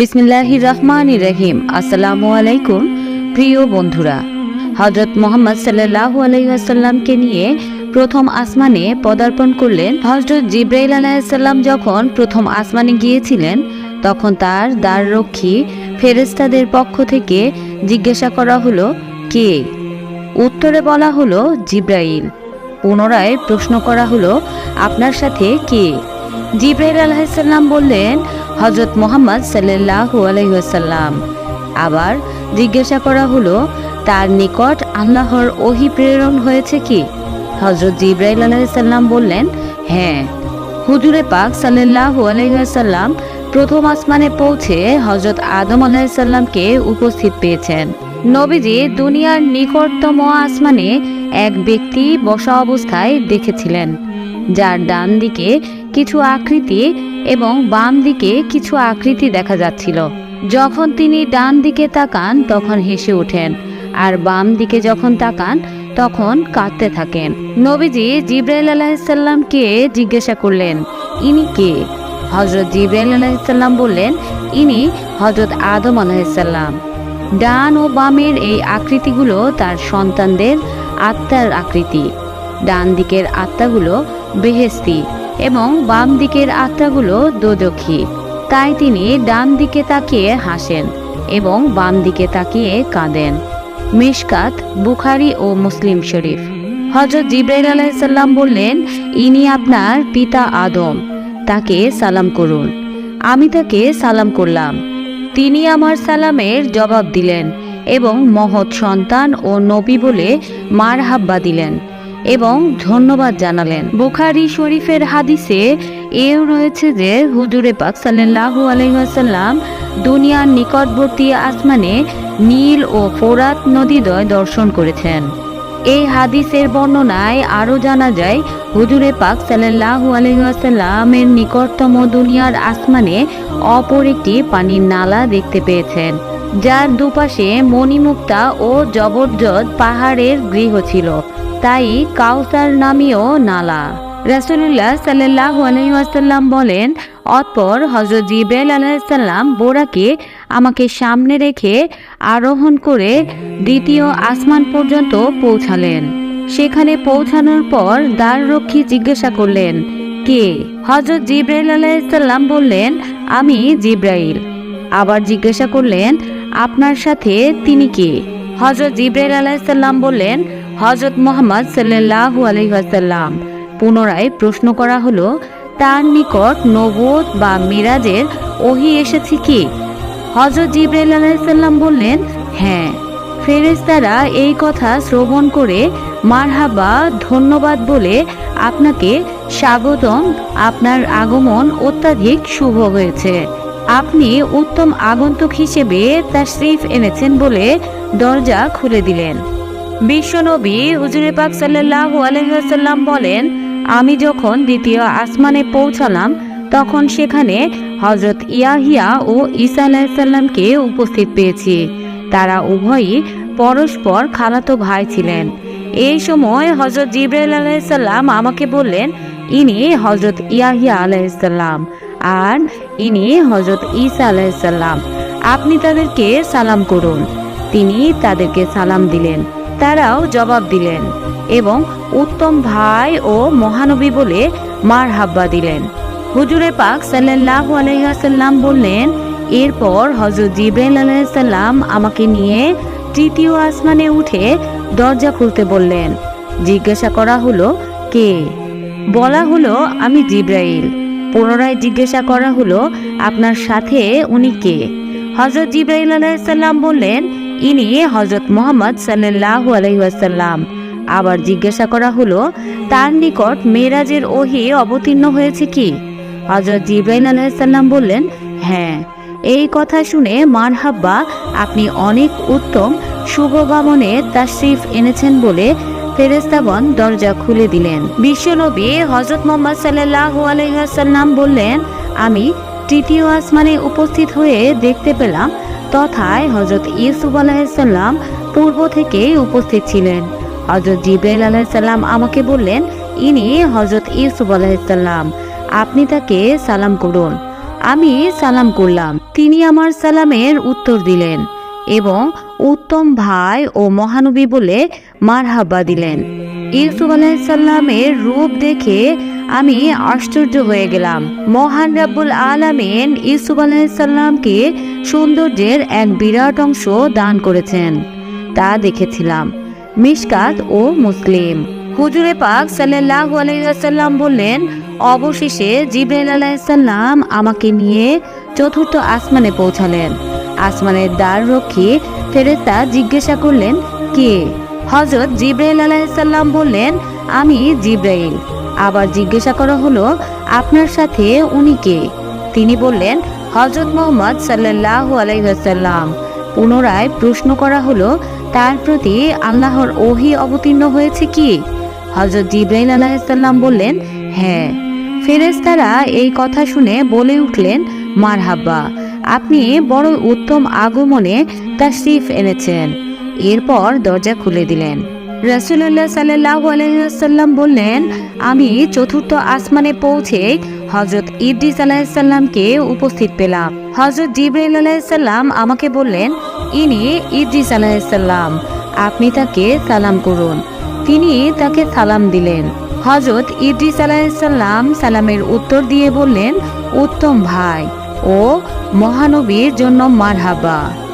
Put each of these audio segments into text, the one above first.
বিসমিল্লাহির রহমান রহিম আসসালামু আলাইকুম প্রিয় বন্ধুরা। হজরত মোহাম্মদ সাল্লাহু আলাইসাল্লামকে নিয়ে প্রথম আসমানে পদার্পণ করলেন। হজরত জিব্রাইল আলাইসাল্লাম যখন প্রথম আসমানে গিয়েছিলেন, তখন তার দ্বাররক্ষী ফেরেস্তাদের পক্ষ থেকে জিজ্ঞাসা করা হলো, কে? উত্তরে বলা হলো, জিব্রাইল। পুনরায় প্রশ্ন করা হলো, আপনার সাথে কে? জিব্রাইল আলাইসাল্লাম বললেন হজরত মোহাম্মদ সাল্লাহু আলহিহাসাল্লাম আবার জিজ্ঞাসা করা হলো, তার নিকট আল্লাহর ওহি প্রেরণ হয়েছে কি? হজরত জিব্রাইল আলাইসাল্লাম বললেন হ্যাঁ। হুজুরে পাক সাল্লাহু আলহিহাসাল্লাম প্রথম আসমানে পৌঁছে হজরত আদম আলাহিসাল্লামকে উপস্থিত পেয়েছেন। নবীজি দুনিয়ার নিকটতম আসমানে এক ব্যক্তি বসা অবস্থায় দেখেছিলেন, যার ডান দিকে কিছু আকৃতি এবং বাম দিকে কিছু আকৃতি দেখা যাচ্ছিল। যখন তিনি ডান দিকে তাকান, তখন হেসে ওঠেন, আর বাম দিকে যখন তাকান, তখন কাঁদতে থাকেন। নবীজি জিব্রাইল আলাহিসাল্লামকে জিজ্ঞাসা করলেন, ইনি কে? হজরত জিব্রাইল আলাহিসাল্লাম বললেন, ইনি হজরত আদম আলাহিসাল্লাম ডান ও বামের এই আকৃতিগুলো তার সন্তানদের আত্মার আকৃতি। ডান দিকের আত্মাগুলো বেহেস্তি এবং বাম দিকের আত্মাগুলো দোদক্ষী তাই তিনি ডান দিকে তাকিয়ে হাসেন এবং বাম দিকে তাকিয়ে কাঁদেন। মিশকাত, বুখারি ও মুসলিম শরীফ। হজরত জিব্রাইল আলাইসাল্লাম বললেন, ইনি আপনার পিতা আদম। তাকে সালাম করুন। আমি তাকে সালাম করলাম। তিনি আমার সালামের জবাব দিলেন এবং মহৎ সন্তান ও নবী বলে মার হাব্বা দিলেন। এবং ধন্যবাদ জানালেন। বুখারি শরীফের হাদিসে এও রয়েছে যে, হুজুরে পাক সাল্লাহু আলহাসাল্লাম দুনিয়ার নিকটবর্তী আসমানে নীল ও ফোরাত নদীদ্বয় দর্শন করেছেন। এই হাদিসের বর্ণনায় আরও জানা যায়, হুজুরে পাক সাল্লাহু আলহাসাল্লামের নিকটতম দুনিয়ার আসমানে অপর একটি পানির নালা দেখতে পেয়েছেন, যার দুপাশে মণিমুক্তা ও জবরদস্ত পাহাড়ের গৃহ ছিল। তাই কাউসার নামীয় নালা। রাসুলুল্লাহ সাল্লাহ আলহিহাসাল্লাম বলেন, অতপর হজরত জিবেল আলাহিসাল্লাম বোরাকে আমাকে সামনে রেখে আরোহণ করে দ্বিতীয় আসমান পর্যন্ত পৌঁছালেন। সেখানে পৌঁছানোর পর দ্বাররক্ষী জিজ্ঞাসা করলেন, কে? হজরত জিব্রাইল আলাইসাল্লাম বললেন, আমি জিব্রাইল। আবার জিজ্ঞাসা করলেন, আপনার সাথে তিনি কে? হজরত জিব্রাইল আলাইসাল্লাম বললেন হজরত মোহাম্মদ সাল্লাহু আলহিহাসাল্লাম পুনরায় প্রশ্ন করা হলো, তার নিকট নবদ বা মিরাজের ওহি এসেছে কি? হজরত জিব্রাইল আলাইসাল্লাম বললেন হ্যাঁ। ফেরেশতারা এই কথা শ্রবণ করে, মারহাবা, ধন্যবাদ বলে আপনাকে স্বাগতম। আপনার আগমন অত্যাধিক শুভ হয়েছে। আপনি উত্তম আগন্তুক হিসেবে তার শ্রীফ এনেছেন বলে দরজা খুলে দিলেন। বিশ্বনবী হুজুরে পাক সাল্লাহ বলেন, আমি যখন দ্বিতীয় আসমানে পৌঁছালাম, তখন সেখানে হজরত ইয়াহিয়া ও ঈসা আলাহিসাল্লামকে উপস্থিত পেয়েছি। তারা উভয়ই পরস্পর খালাতো ভাই ছিলেন। এই সময় হজরত জিব্রাইল আলাইসাল্লাম আমাকে বললেন, ইনি হজরত ইয়াহিয়া আলাইসাল্লাম আর ইনি হজরত ঈসা আলাইসাল্লাম আপনি তাদেরকে সালাম করুন। তিনি তাদেরকে সালাম দিলেন। তারাও জবাব দিলেন এবং উত্তম ভাই ও মহানবী বলে মার হাব্বা দিলেন। হুজুরে পাক সাল্লাহ আলহাসাল্লাম বললেন, এরপর হজরত জিব্রাইল আলাইসাল্লাম আমাকে নিয়ে তৃতীয় আসমানে উঠে দরজা খুলতে বললেন। জিজ্ঞাসা করা হলো, কে? বলা হলো, আমি জিব্রাইল। পুনরায় জিজ্ঞাসা করা হলো, আপনার সাথে উনি কে? হজরত জিব্রাইল আলাইসাল্লাম বললেন ইনি হজরত মোহাম্মদ সাল্লাহু আলহিহাসাল্লাম আবার জিজ্ঞাসা করা হলো, তার নিকট মেরাজের ওহি অবতীর্ণ হয়েছে কি? হজরত জিব্রাইল আলাইসাল্লাম বললেন হ্যাঁ এই কথা শুনে মারহাব্বা আপনি অনেক উত্তম শুভগমনে তাশরিফ এনেছেন বলে ফেরেস্তাগণ দরজা খুলে দিলেন। বিশ্বনবী হজরত মোহাম্মদ সাল্লাহু আলহাসাল্লাম বললেন, আমি তৃতীয় আসমানে উপস্থিত হয়ে দেখতে পেলাম তথায় হজরত ইউসুফ আলাহিসাল্লাম পূর্ব থেকেই উপস্থিত ছিলেন। হজরত জিব্রাইল আলাহিসাল্লাম আমাকে বললেন, ইনি হজরত ইউসুফ আলাহিসাল্লাম আপনি তাকে সালাম করুন। আমি সালাম করলাম। তিনি আমার সালামের উত্তর দিলেন এবং উত্তম ভাই ও মহানবী বলে মারহাবা দিলেন। ইউসুফ আলাইসাল্লামের রূপ দেখে আমি আশ্চর্য হয়ে গেলাম। মহান রাব্বুল আলামিন ইউসুফ আলাইসাল্লামকে সৌন্দর্যের এক বিরাট অংশ দান করেছেন। তা দেখেছিলাম। মিশকাত ও মুসলিম। হুজুরে পাক সাল্লাল্লাহু আলাইহি ওয়াসাল্লাম বললেন, অবশেষে জিব্রাইল আলাইসাল্লাম আমাকে নিয়ে চতুর্থ আসমানে পৌঁছালেন। আসমানের দ্বার রক্ষী ফেরেশতা জিজ্ঞাসা করলেন, কে? হজরত জিব্রাইল আলাইসাল্লাম বললেন, আমি জিব্রাইল। আবার জিজ্ঞাসা করা হলো, আপনার সাথে উনি কে? তিনি বললেন হজরত মোহাম্মদ সাল্লাল্লাহু আলাইহি ওয়াসাল্লাম। পুনরায় প্রশ্ন করা হলো, তার প্রতি আল্লাহর ওহি অবতীর্ণ হয়েছে কি? হজরত জিব্রাইল আলাইসাল্লাম বললেন হ্যাঁ। ফেরেশতারা এই কথা শুনে বলে উঠলেন মারহাব্বা আপনি বড় উত্তম আগমনে তাশরিফ এনেছেন। এরপর দরজা খুলে দিলেন। রাসূলুল্লাহ সাল্লাল্লাহু আলাইহি বললেন, আমি চতুর্থ আসমানে পৌঁছে হজরত ইদ্রিস আলাইসাল্লামকে উপস্থিত পেলাম। হজরত জিব্রাইল আলাইসাল্লাম আমাকে বললেন, ইনি ইদ্রিস আলাইসাল্লাম আপনি তাকে সালাম করুন। তিনি তাকে সালাম দিলেন। হজরত ইদ্রিস আলাইসাল্লাম সালামের উত্তর দিয়ে বললেন, উত্তম ভাই ও মহানবীর জন্য মারহাবা।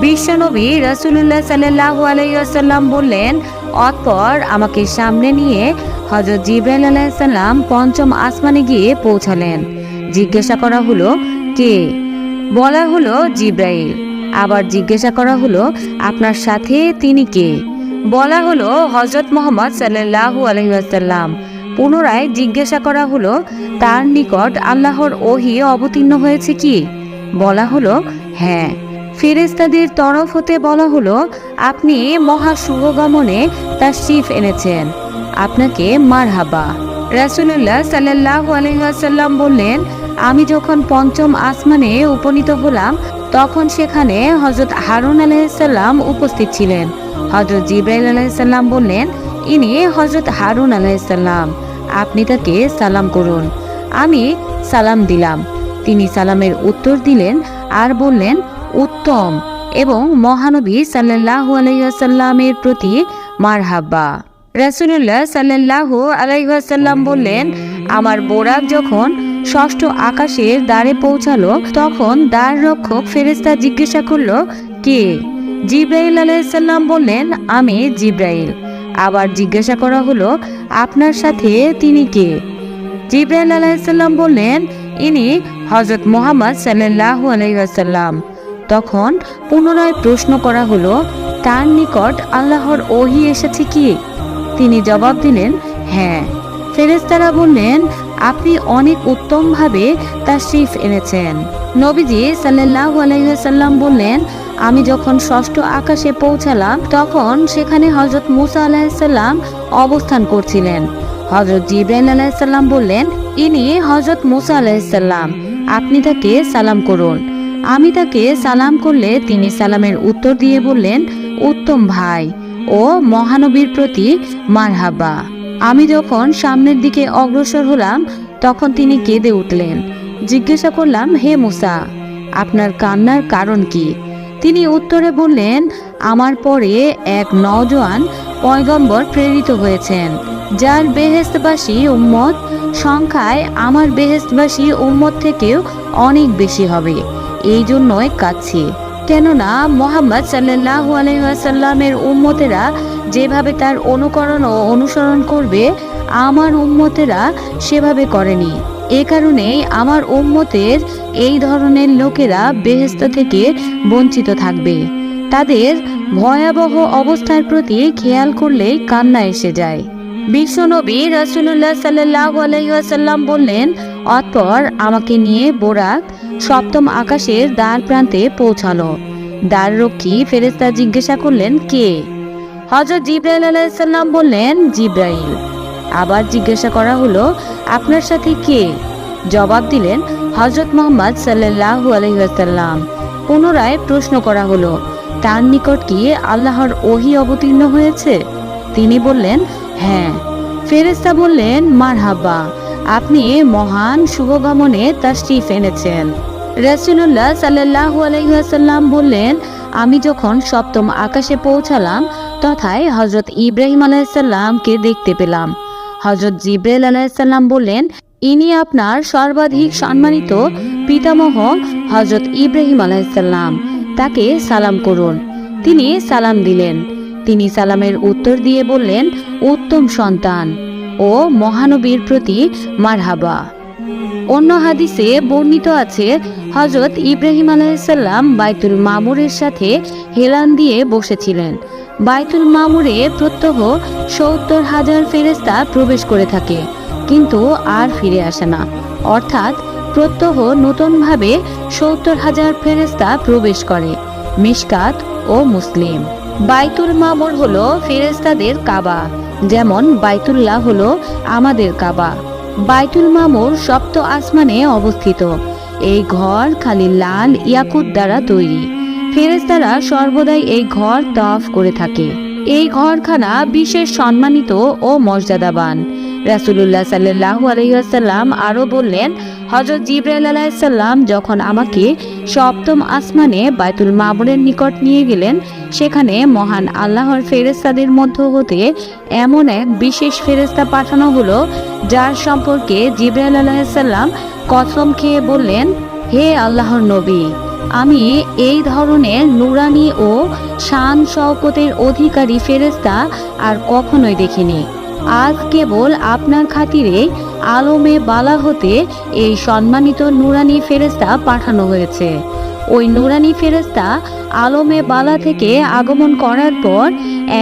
বিশ্বনবী রাসূলুল্লাহ সাল্লাল্লাহু আলাইহি ওয়াসাল্লাম বললেন, অতপর আমাকে সামনে নিয়ে হযরত জিব্রাইল আলাইহিস সালাম পঞ্চম আসমানে গিয়ে পৌঁছালেন। জিজ্ঞাসা করা হলো, কে? বলা হলো, জিব্রাইল। আবার জিজ্ঞাসা করা হলো, আপনার সাথে তিনি কে? বলা হলো হজরত মোহাম্মদ সাল্লাল্লাহু আলাইহি ওয়াসাল্লাম। পুনরায় জিজ্ঞাসা করা হলো, তার নিকট আল্লাহর ওহি অবতীর্ণ হয়েছে কি? বলা হলো হ্যাঁ। ফেরেস্তাদের তরফ হতে বলা হলো, আপনি মহা শুভগমনে তার শিফ এনেছেন। আপনাকে মারহাবা। রাসূলুল্লাহ সাল্লাল্লাহু আলাইহি ওয়াসাল্লাম বললেন, আমি যখন পঞ্চম আসমানে উপনীত হলাম, তখন সেখানে হজরত হারুন আলাইসাল্লাম উপস্থিত ছিলেন। হজরত জিব্রাইল আলাইসাল্লাম বললেন, ইনি হজরত হারুন আলাইসাল্লাম আপনি তাকে সালাম করুন। আমি সালাম দিলাম। তিনি সালামের উত্তর দিলেন আর বললেন উত্তম এবং মহানবী সাল্লাল্লাহু আলাইসাল্লামের প্রতি মারহাব্বা রাসূলুল্লাহ সাল্লাল্লাহু আলাইসাল্লাম বললেন, আমার বোরাক যখন ষষ্ঠ আকাশের দ্বারে পৌঁছালো, তখন দ্বার রক্ষক ফেরেস্তা জিজ্ঞাসা করল, কে? জিব্রাইল আলাইসাল্লাম বললেন, আমি জিব্রাইল। আবার জিজ্ঞাসা করা হলো, আপনার সাথে তিনি কে? জিব্রাইল আলাইসাল্লাম বললেন, ইনি হজরত মোহাম্মদ সাল্লাল্লাহু আলাইসাল্লাম তখন পুনরায় প্রশ্ন করা হলো, তার নিকট আল্লাহর ওহি এসেছে কি? তিনি জবাব দিলেন হ্যাঁ। ফেরেস্তারা বললেন, আপনি অনেক উত্তমভাবে তাশরিফ এনেছেন। নবীজি সাল্লাল্লাহু আলাইসাল্লাম বললেন, আমি যখন ষষ্ঠ আকাশে পৌঁছালাম, তখন সেখানে হজরত মুসা আলাইসাল্লাম অবস্থান করছিলেন। হজরত জিব্রাইল আলাইসাল্লাম বললেন, ইনি হজরত মুসা আলাইসাল্লাম আপনি তাকে সালাম করুন। আমি তাকে সালাম করলে তিনি সালামের উত্তর দিয়ে বললেন, উত্তম ভাই ও মহানবীর প্রতি মারহাবা। আমি যখন সামনের দিকে অগ্রসর হলাম, তখন তিনি কেঁদে উঠলেন। জিজ্ঞাসা করলাম, হে মুসা, আপনার কান্নার কারণ কি? তিনি উত্তরে বললেন, আমার পরে এক নওজোয়ান পয়গম্বর প্রেরিত হয়েছেন, যার বেহেস্তবাসী উম্মত সংখ্যায় আমার বেহেস্তবাসী উম্মত থেকেও অনেক বেশি হবে। এই জন্যই কাঁদছি। কেননা মোহাম্মদ সাল্লাল্লাহু আলাইহি ওয়াসাল্লামের উম্মতেরা যেভাবে তার অনুকরণ ও অনুসরণ করবে, আমার উম্মতেরা সেভাবে করেনি। এ কারণেই আমার উম্মতের এই ধরনের লোকেরা বেহেস্ত থেকে বঞ্চিত থাকবে। তাদের ভয়াবহ অবস্থার প্রতি খেয়াল করলেই কান্না এসে যায়। বিশ্বনবী রাসূলুল্লাহ সাল্লাল্লাহু আলাইহি ওয়াসাল্লাম বললেন, অতঃপর আমাকে নিয়ে বোরাক সপ্তম আকাশের দ্বার প্রান্তে পৌঁছালো। দ্বার রক্ষী ফেরেশতা জিজ্ঞাসা করলেন, কে? হযরত জিব্রাইল আলাইহিসসালাম বললেন, জিব্রাইল। আবার জিজ্ঞাসা করা হলো, আপনার সাথে কে? জবাব দিলেন, হযরত মোহাম্মদ সাল্লাল্লাহু আলাইহি ওয়াসাল্লাম। পুনরায় প্রশ্ন করা হলো, তার নিকট কি আল্লাহর ওহি অবতীর্ণ হয়েছে? তিনি বললেন হ্যাঁ। ফেরেশতা বললেন মার মারহাবা। আপনি মহান শুভগমনে তাশরিফ এনেছেন। রাসূলুল্লাহ সাল্লাল্লাহু আলাইহি ওয়াসাল্লাম বললেন, আমি যখন সপ্তম আকাশে পৌঁছালাম, তথায় হজরত ইব্রাহিম আলাইসাল্লামকে দেখতে পেলাম। হজরত জিব্রাইল আলাইসাল্লাম বললেন, ইনি আপনার সর্বাধিক সম্মানিত পিতামহ হজরত ইব্রাহিম আলাইসাল্লাম তাকে সালাম করুন। তিনি সালাম দিলেন। তিনি সালামের উত্তর দিয়ে বললেন, উত্তম সন্তান। ও মহানবীর প্রতি মারহাবা। অন্য হাদিসে বর্ণিত আছে হজরত ইব্রাহিম আলাইসাল্লাম বাইতুল মামুরের সাথে হেলান দিয়ে বসেছিলেন। বাইতুল মামুরে প্রত্যহ সত্তর হাজার ফেরেস্তা প্রবেশ করে থাকে, কিন্তু আর ফিরে আসে না। অর্থাৎ প্রত্যহ নতুনভাবে সত্তর হাজার ফেরেস্তা প্রবেশ করে, মিশকাত ও মুসলিম। বাইতুল মামুর হলো ফেরেস্তাদের কাবা। যেমন বাইতুল্লাহ হলো আমাদের কাবা। বাইতুল মামুর সপ্ত আসমানে অবস্থিত। এই ঘর খালি লাল ইয়াকুত দ্বারা তৈরি। ফেরেস্তারা সর্বদাই এই ঘর তফ করে থাকে। এই ঘরখানা বিশেষ সম্মানিত ও মর্যাদাবান। রাসুলুল্লাহ সাল্লাহ আলহিহাসাল্লাম আরও বললেন হজরত জিব্রাইল আলাইসাল্লাম যখন আমাকে সপ্তম আসমানে বাইতুল মামুরের নিকট নিয়ে গেলেন, সেখানে মহান আল্লাহর ফেরেস্তাদের মধ্য হতে এমন এক বিশেষ ফেরেস্তা পাঠানো হলো, যার সম্পর্কে জিব্রাইল আলাইসাল্লাম কসম খেয়ে বললেন, হে আল্লাহর নবী, আমি এই ধরনের নুরানি ও শান শওকতের অধিকারী ফেরেস্তা আর কখনোই দেখিনি। আজ কেবল আপনার খাতিরে আলমে বালা হতে এই সম্মানিত নুরানি ফেরেস্তা পাঠানো হয়েছে। ওই নুরানি ফেরেস্তা আলমে বালা থেকে আগমন করার পর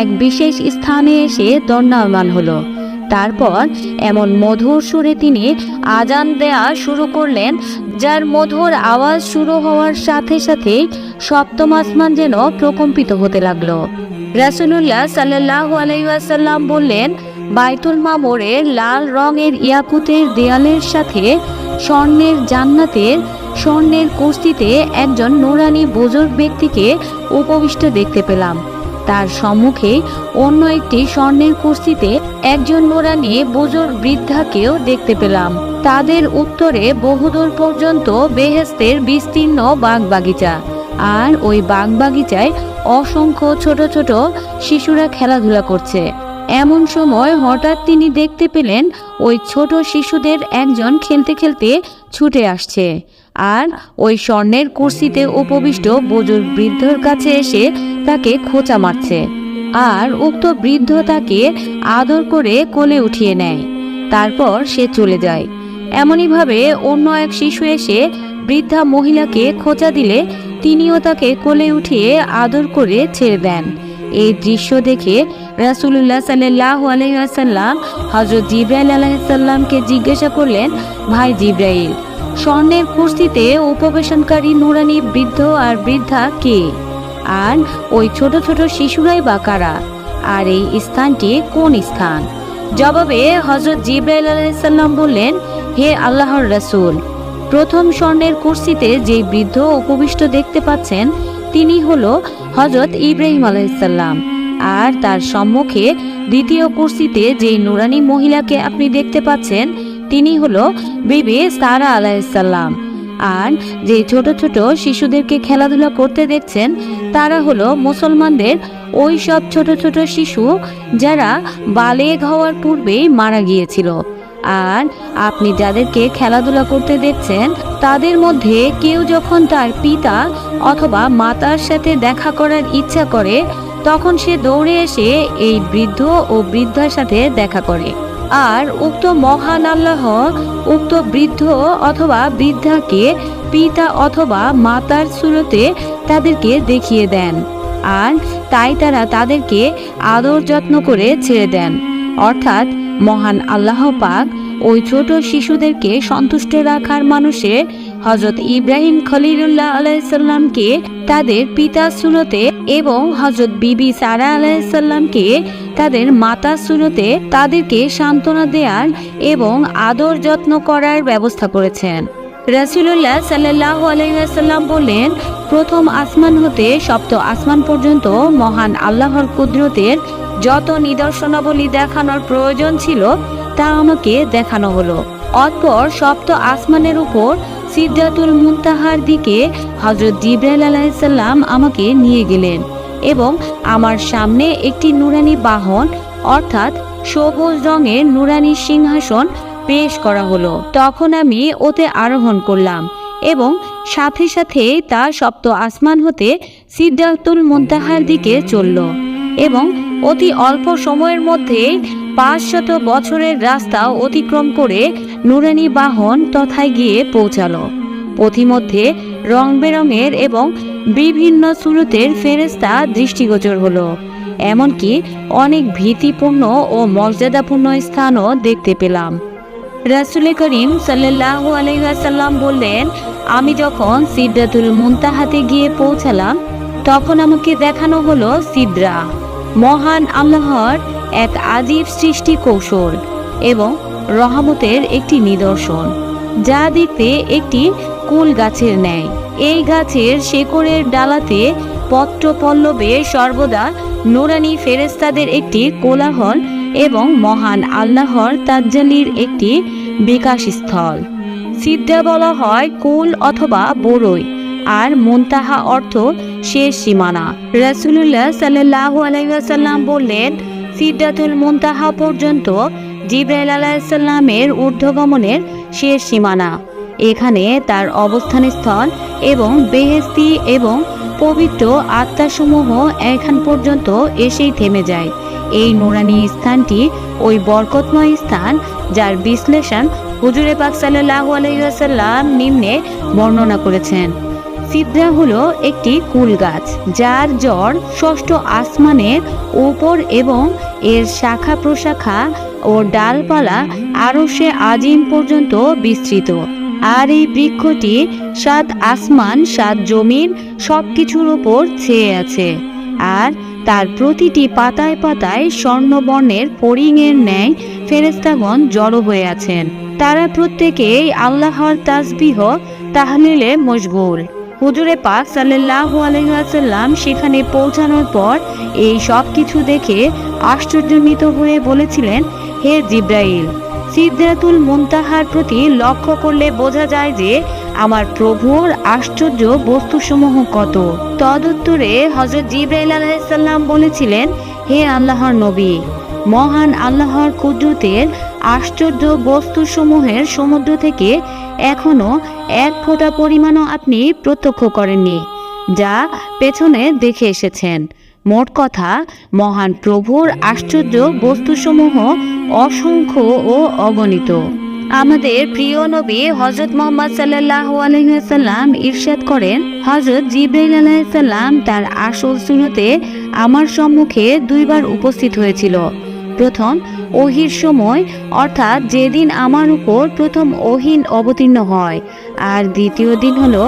এক বিশেষ স্থানে এসে দণ্ডায়মান হলো। তারপর এমন মধুর সুরে তিনি আজান দেয়া শুরু করলেন, যার মধুর আওয়াজ শুরু হওয়ার সাথে সাথে সপ্তম আসমান যেন প্রকম্পিত হতে লাগল। রাসুলুল্লাহ সাল্লাহ আলাইসাল্লাম বললেন বাইতুল মামরের লাল রঙের ইয়াকুতের দেয়ালের সাথে স্বর্ণের জান্নাতের স্বর্ণের কুস্তিতে একজন নোরানি বুজুর্গ ব্যক্তিকে উপবিষ্ট দেখতে পেলাম। তার সম্মুখে অন্য একটি স্বর্ণের কুস্তিতে একজন নোরানি বুজুর্গ বৃদ্ধাকেও দেখতে পেলাম। তাদের উত্তরে বহুদূর পর্যন্ত বেহেস্তের বিস্তীর্ণ বাগ বাগিচা আর ওই বাগ বাগিচায় অসংখ্য ছোট ছোট শিশুরা খেলাধুলা করছে। এমন সময় হঠাৎ তিনি দেখতে পেলেন ওই ছোট শিশুদের একজন খেলতে খেলতে ছুটে আসছে। আর ওই স্বর্ণের কুর্সিতে উপবিষ্ট বুজুর্গ বৃদ্ধর কাছে এসে তাকে খোঁচা মারছে। আর উক্ত বৃদ্ধ তাকে আদর করে কোলে উঠিয়ে নেয়। তারপর সে চলে যায়। এমনইভাবে অন্য এক শিশু এসে বৃদ্ধা মহিলাকে খোঁচা দিলে তিনিও তাকে কোলে উঠিয়ে আদর করে ছেড়ে দেন। এই দৃশ্য দেখে রাসুলুল্লাহ সাল্লাহ আলহাসাল্লাম হজরত জিব্রাইল আলাইসাল্লামকে জিজ্ঞাসা করলেন, ভাই জিব্রাইল, স্বর্ণের কুর্সিতে উপবেশনকারী নুরানি বৃদ্ধ আর বৃদ্ধা কে? আর ওই ছোট ছোট শিশুরাই বা কারা? আর এই স্থানটি কোন স্থান? জবাবে হজরত জিব্রাইল আলাইসাল্লাম বললেন, হে আল্লাহর রাসূল, প্রথম স্বর্ণের কুর্সিতে যে বৃদ্ধ উপবিষ্ট দেখতে পাচ্ছেন তিনি হল হজরত ইব্রাহিম আলাইসাল্লাম আর তার সম্মুখে দ্বিতীয় কুর্সিতে যে নুরানি মহিলাকে আপনি দেখতে পাচ্ছেন, তিনি হল বিবি সারা আলাইসাল্লাম আর যে ছোট ছোট শিশুদেরকে খেলাধুলা করতে দেখছেন, তারা হলো মুসলমানদের ওই সব ছোট ছোট শিশু যারা বালেগ হওয়ার পূর্বেই মারা গিয়েছিল। আর আপনি যাদেরকে খেলাধুলা করতে দেখছেন, তাদের মধ্যে কেউ যখন তার পিতা অথবা মাতার সাথে দেখা করার ইচ্ছা করে, তখন সে দৌড়ে এসে এই বৃদ্ধ ও বৃদ্ধার সাথে দেখা করে। আর উক্ত মহান আল্লাহ, উক্ত বৃদ্ধ অথবা বৃদ্ধাকে পিতা অথবা মাতার সুরতে তাদেরকে দেখিয়ে দেন। আর তাই তারা তাদেরকে আদর যত্ন করে ছেড়ে দেন। অর্থাৎ মহান আল্লাহ পাক ওই ছোট শিশুদেরকে সন্তুষ্ট রাখার মানুষে হজরত ইব্রাহিম খলিলুল্লাহ আলাইসাল্লামকে তাদের পিতা সুরতে এবং হজরত বিবি সারা আলাইসাল্লামকে তাদের মাতা সুরতে তাদেরকে সান্ত্বনা দেওয়ার এবং আদর যত্ন করার ব্যবস্থা করেছেন। রাসুলুল্লাহ সাল্লাহ আলাইসাল্লাম বললেন, প্রথম আসমান হতে সপ্ত আসমান পর্যন্ত মহান আল্লাহর কুদরতের যত নিদর্শনাবলী দেখানোর প্রয়োজন ছিল, তা আমাকে দেখানো হলো। অতপর সপ্ত আসমানের উপর সিদ্ধাতুল মুনতাহার দিকে হজরত জিব্রাইল আলাইসাল্লাম আমাকে নিয়ে গেলেন এবং আমার সামনে একটি নুরানি বাহন, অর্থাৎ সবুজ রঙের নুরানি সিংহাসন পেশ করা হলো। তখন আমি ওতে আরোহণ করলাম এবং সাথে সাথে তা সপ্ত আসমান হতে সিদ্ধাতুল মুনতাহার দিকে চলল এবং অতি অল্প সময়ের মধ্যেই পাঁচশত বছরের রাস্তা অতিক্রম করে নুরানি বাহন তথায় গিয়ে পৌঁছালো। পথিমধ্যে রং বেরঙের এবং বিভিন্ন সুরতের ফেরেস্তা দৃষ্টিগোচর হলো, এমনকি অনেক ভীতিপূর্ণ ও মর্যাদাপূর্ণ স্থানও দেখতে পেলাম। রাসুল করিম সাল্লাহ আলহাসাল্লাম বললেন, আমি যখন সিদ্ধাতুল মুনতাহাতে গিয়ে পৌঁছালাম, তখন আমাকে দেখানো হলো সিদ্রা। মহান আল্লাহর এক আজীব সৃষ্টি কৌশল এবং রহমতের একটি নিদর্শন, যা দেখতে একটি কুল গাছের ন্যায়। এই গাছের শেকড়ের ডালাতে পত্র পল্লবে সর্বদা নুরানি ফেরেস্তাদের একটি কোলাহল এবং মহান আল্লাহর তাজ্জালির একটি বিকাশ স্থল সিদ্ধা বলা হয় কুল অথবা বড়ই আর মুনতাহা অর্থ শেষ সীমানা। রাসুলুল্লাহ সাল্লাহ আলাইসাল্লাম বললেন সিদ্ধাতুল মুনতাহা পর্যন্ত জিব্রাইল আলাইসাল্লামের ঊর্ধ্বগমনের শেষ সীমানা। এখানে তার অবস্থান স্থল এবং বেহেস্তি এবং পবিত্র আত্মাসমূহ এখান পর্যন্ত এসেই থেমে যায়। এই নুরানি স্থানটি ওই বরকতময় স্থান যার বিশ্লেষণ হুজুরে পাক সাল্লাহ আলহিহাসাল্লাম নিম্নে বর্ণনা করেছেন। সিদ্রা হলো একটি কুল গাছ, যার জড় ষষ্ঠ আসমানের ওপর এবং এর শাখা প্রশাখা ও ডালপালা আরও সে আজিম পর্যন্ত বিস্তৃত। আর এই বৃক্ষটি সাত আসমান, সাত জমির সব কিছুর ওপর ছেয়ে আছে। আর তার প্রতিটি পাতায় পাতায় স্বর্ণবর্ণের ফড়িংয়ের ন্যায় ফেরেস্তাগণ জড়ো হয়ে আছেন। তারা প্রত্যেকেই আল্লাহর তাসবিহ, তাহলিলে মশগুল। হুজুরে পাক সাল্লাহ আলহাসাল্লাম সেখানে পৌঁছানোর পর এই সব কিছু দেখে আশ্চর্যান্বিত হয়ে বলেছিলেন, হে জিব্রাইল সিদ্ধাতুল মুনতাহার প্রতি লক্ষ্য করলে বোঝা যায় যে আমার প্রভুর আশ্চর্য বস্তুসমূহ কত। তদুত্তরে হজরত জিব্রাইল আলাইসাল্লাম বলেছিলেন, হে আল্লাহর নবী, মহান আল্লাহর কুদরতের আশ্চর্য বস্তুসমূহের সমুদ্র থেকে এখনও এক ফোঁটা পরিমাণও আপনি প্রত্যক্ষ করেননি, যা পেছনে দেখে এসেছেন। মোট কথা, মহান প্রভুর আশ্চর্য বস্তুসমূহ অসংখ্য ও অগণিত। আমাদের প্রিয় নবী হজরত মোহাম্মদ সাল্লাহ আলহিহাল্লাম ইরশাদ করেন হজরত জিব্রাইল আলাইসাল্লাম তার আসল সুরতে আমার সম্মুখে দুইবার উপস্থিত হয়েছিল। প্রথম ওহির সময়, অর্থাৎ যেদিন আমার উপর প্রথম ওহিন অবতীর্ণ হয়। আর দ্বিতীয় দিন হলো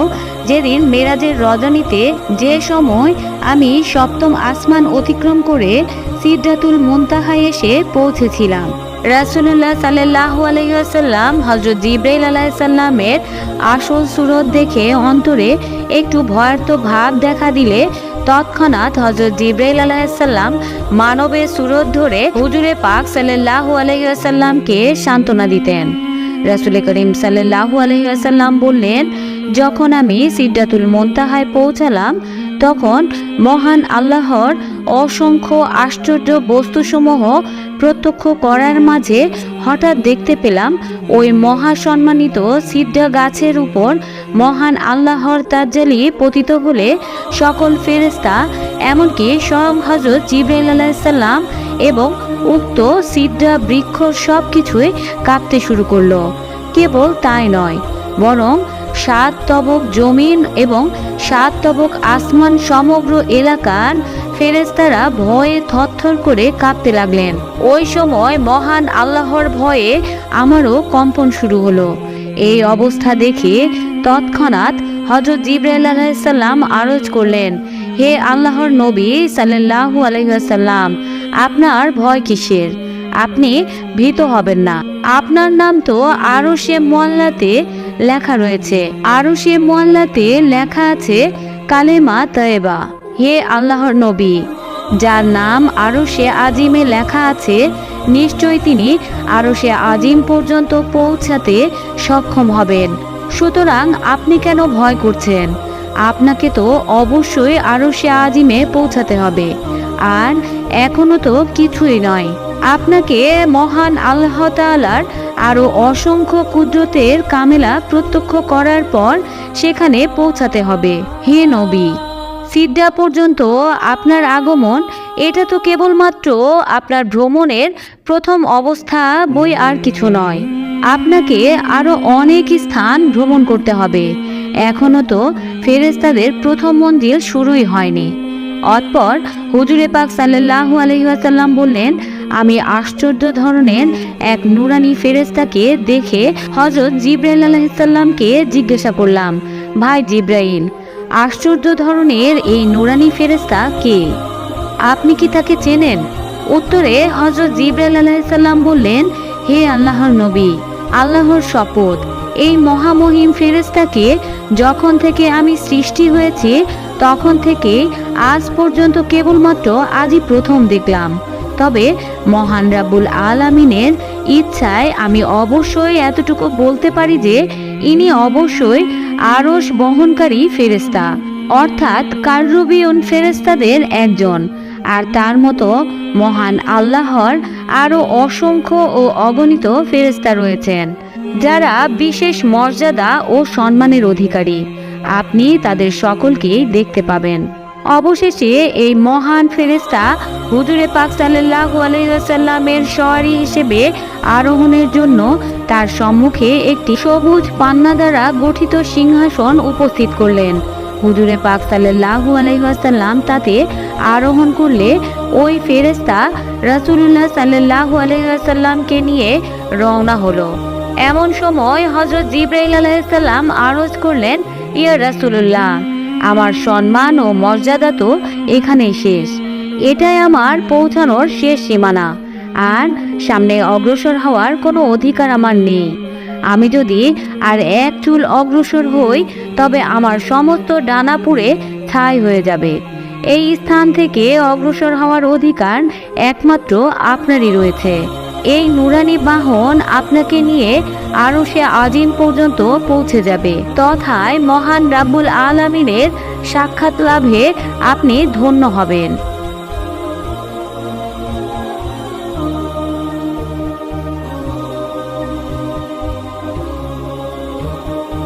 যেদিন মেরাজের রজনীতে যে সময় আমি সপ্তম আসমান অতিক্রম করে সিদ্ধাতুল মুনতাহায় এসে পৌঁছেছিলাম। রাসুল্লাহ সাল্লাহ আলহিহাসাল্লাম হজরত জিব্রাইল আলাইসাল্লামের আসল সুরত দেখে অন্তরে একটু ভয়ার্থ ভাব দেখা দিলে তৎক্ষণাৎ হজরত জিব্রাইল আলাহিসাল্লাম মানবের সুরত ধরে হুজুরে পাক সাল্লাহ আলহিহাসাল্লামকে সান্ত্বনা দিতেন। রাসুল করিম সাল্লাহ আলহিহাসাল্লাম বললেন, যখন আমি সিদ্দাতুল মোন্তাহায় পৌঁছালাম তখন মহান আল্লাহর অসংখ্য আশ্চর্য বস্তুসমূহ প্রত্যক্ষ করার মাঝে হঠাৎ দেখতে পেলাম, ওই মহাসম্মানিত সিদ্ধা গাছের উপর মহান আল্লাহর তাজ্জালি পতিত হলে সকল ফেরেস্তা এমনকি স্বয়ং হজরত জিব্রাইল আলাইসাল্লাম এবং উক্ত সিদ্ধা বৃক্ষ সব কিছুই কাঁপতে শুরু করল। কেবল তাই নয়, বরং সাত তবক জমিন এবং সাত তবক আসমান সমগ্র এলাকার ফেরেস্তারা ভয়ে থরথর করে কাঁপতে লাগলেন। ওই সময় মহান আল্লাহর ভয়ে আমারও কম্পন শুরু হলো। এই অবস্থা দেখে তৎক্ষণাৎ হজরত জিব্রাইল আলাইসাল্লাম আরজ করলেন, হে আল্লাহর নবী সাল্লাল্লাহু আলাইসাল্লাম আপনার ভয় কিসের? আপনি ভীত হবেন না। আপনার নাম তো আরও সে মোয়াল্লাতে লেখা রয়েছে। আরও সে মোয়াল্লাতে লেখা আছে, কালেমা তয়েবা, হে আল্লাহর নবী। যার নাম আরও সে আজিমে লেখা আছে নিশ্চয়ই তিনি আরও সে আজিম পর্যন্ত পৌঁছাতে সক্ষম হবেন। সুতরাং আপনি কেন ভয় করছেন? আপনাকে তো অবশ্যই আরও সে আজিমে পৌঁছাতে হবে। আর এখনও তো কিছুই নয়। আপনাকে মহান আল্লাহ তাআলার আরও অসংখ্য কুদরতের কামেলা প্রত্যক্ষ করার পর সেখানে পৌঁছাতে হবে। হে নবী সিদ্ধা পর্যন্ত আপনার আগমন, এটা তো কেবলমাত্র আপনার ভ্রমণের প্রথম অবস্থা বই আর কিছু নয়। আপনাকে আরও অনেক স্থান ভ্রমণ করতে হবে। এখনও তো ফেরেস্তাদের প্রথম মন্দির শুরুই হয়নি। অতপর হুজুরে পাক সাল্লাল্লাহু আলাইহি ওয়াসাল্লাম বললেন আমি আশ্চর্য ধরনের এক নুরানি ফেরেস্তাকে দেখে হজরত জিব্রাইল আলাহিসাল্লামকে জিজ্ঞাসা করলাম, ভাই জিব্রাইল, আশ্চর্য ধরনের এই নুরানি ফেরেস্তা কে? আপনি কি তাকে চেনেন? উত্তরে হজরত জিব্রাইল আলাহিসাল্লাম বললেন, হে আল্লাহর নবী, আল্লাহর শপথ, এই মহামহিম ফেরেস্তাকে যখন থেকে আমি সৃষ্টি হয়েছি, তখন থেকে আজ পর্যন্ত কেবলমাত্র আজই প্রথম দেখলাম। তবে মহান রাব্বুল আলামিনের ইচ্ছায় আমি অবশ্যই এতটুকু বলতে পারি যে, ইনি অবশ্যই আরশ বহনকারী ফেরেস্তা অর্থাৎ কার্রবিয়ন ফেরেস্তাদের একজন। আর তার মতো মহান আল্লাহর আরও অসংখ্য ও অগণিত ফেরেস্তা রয়েছেন, যারা বিশেষ মর্যাদা ও সম্মানের অধিকারী। আপনি তাদের সকলকেই দেখতে পাবেন। অবশেষে এই মহান ফেরেস্তা হুজুরে পাক সাল্লাল্লাহু আলাইহি ওয়াসাল্লামের সওয়ারি হিসেবে আরোহণের জন্য তার সম্মুখে একটি সবুজ পান্না দ্বারা গঠিত সিংহাসন উপস্থিত করলেন। হুজুরে পাক সাল্লাল্লাহু আলাইহি ওয়াসাল্লাম তাতে আরোহণ করলে ওই ফেরেস্তা রাসূলুল্লাহ সাল্লাল্লাহু আলাইহি ওয়াসাল্লামকে নিয়ে রওনা হলো। এমন সময় হযরত জিব্রাইল আলাইসাল্লাম আরজ করলেন, ইয়া রাসূলুল্লাহ আমার সম্মান ও মর্যাদা তো এখানেই শেষ। এটাই আমার পৌঁছানোর শেষ সীমানা। আর সামনে অগ্রসর হওয়ার কোনো অধিকার আমার নেই। আমি যদি আর এক চুল অগ্রসর হই, তবে আমার সমস্ত ডানা পুড়ে ছাই হয়ে যাবে। এই স্থান থেকে অগ্রসর হওয়ার অধিকার একমাত্র আপনারই রয়েছে। এই নুরানি বাহন আপনাকে নিয়ে আরও সে আজিম পর্যন্ত পৌঁছে যাবে। তথায় মহান রাব্বুল আলামিনের সাক্ষাৎ লাভে আপনি ধন্য হবেন।